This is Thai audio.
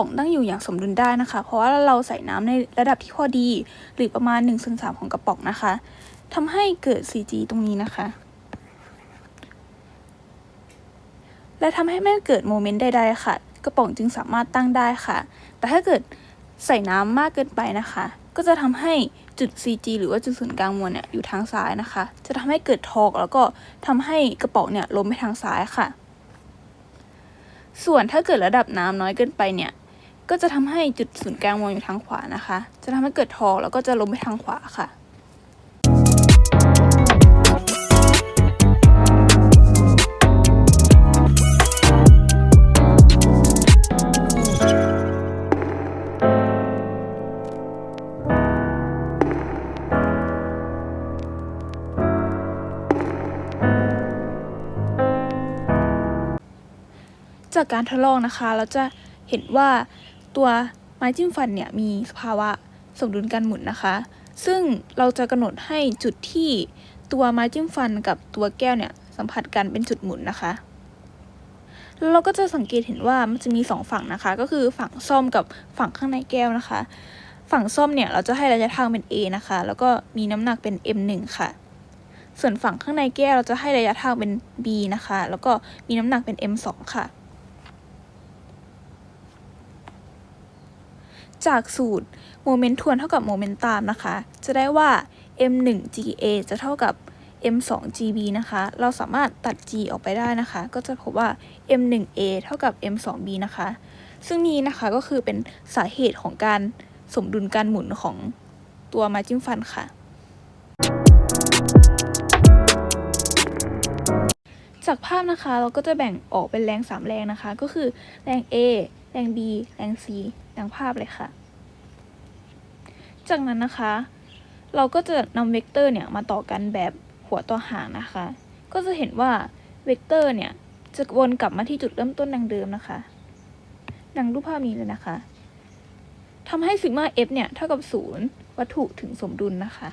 ป๋องตั้งอยู่อย่างสมดุลได้นะคะ เพราะว่าเราใส่น้ำในระดับที่พอดี หรือประมาณ1นส่วนสของกระป๋องนะคะทำให้เกิด CG ตรงนี้นะคะ และทำให้ไม่เกิดโมเมนต์ใดๆค่ะ กระป๋องจึงสามารถตั้งได้ค่ะ แต่ถ้าเกิดใส่น้ำมากเกินไปนะคะ ก็จะทำให้จุด CG หรือว่าจุดศูนย์กลางมวลเนี่ยอยู่ทางซ้ายนะคะ จะทำให้เกิดทอกแล้วก็ทำให้กระป๋องเนี่ยล้มไปทางซ้ายค่ะส่วนถ้าเกิดระดับน้ำน้อยเกินไปเนี่ย ก็จะทำให้จุดศูนย์กลางมวลอยู่ทางขวานะคะ จะทำให้เกิดทอร์กแล้วก็จะล้มไปทางขวาค่ะจากการทดลองนะคะ เราจะเห็นว่า ตัวไม้จิ้มฟันเนี่ยมีสภาวะสมดุลการหมุนนะคะ ซึ่งเราจะกำหนดให้จุดที่ตัวไม้จิ้มฟันกับตัวแก้วเนี่ยสัมผัสกันเป็นจุดหมุนนะคะแล้วเราก็จะสังเกตเห็นว่ามันจะมีสองฝั่งนะคะ ก็คือฝั่งส้มกับฝั่งข้างในแก้วนะคะ ฝั่งส้มเนี่ยเราจะให้ระยะทางเป็น a นะคะ แล้วก็มีน้ำหนักเป็น m1 ค่ะ ส่วนฝั่งข้างในแก้วเราจะให้ระยะทางเป็น b นะคะ แล้วก็มีน้ำหนักเป็น m2 ค่ะ จากสูตรโมเมนต์ทวนเท่ากับโมเมนต์ตามนะคะ จะได้ว่า m 1 ga จะเท่ากับ m 2 gb นะคะ เราสามารถตัด g ออกไปได้นะคะ ก็จะพบว่า m 1 a เท่ากับ m 2 b นะคะ ซึ่งนี้นะคะก็คือเป็นสาเหตุของการสมดุลการหมุนของตัวม้จิ้มฟันค่ะ จากภาพนะคะเราก็จะแบ่งออกเป็นแรง 3 แรงนะคะ ก็คือแรง A แรง B แรง C ดังภาพเลยค่ะ จากนั้นนะคะ เราก็จะนำเวกเตอร์เนี่ยมาต่อกันแบบหัวต่อหางนะคะ ก็จะเห็นว่าเวกเตอร์เนี่ยจะวนกลับมาที่จุดเริ่มต้นดังเดิมนะคะ ดังรูปภาพนี้เลยนะคะทำให้ซิกมา f เนี่ยเท่ากับ 0 วัตถุถึงสมดุลนะคะ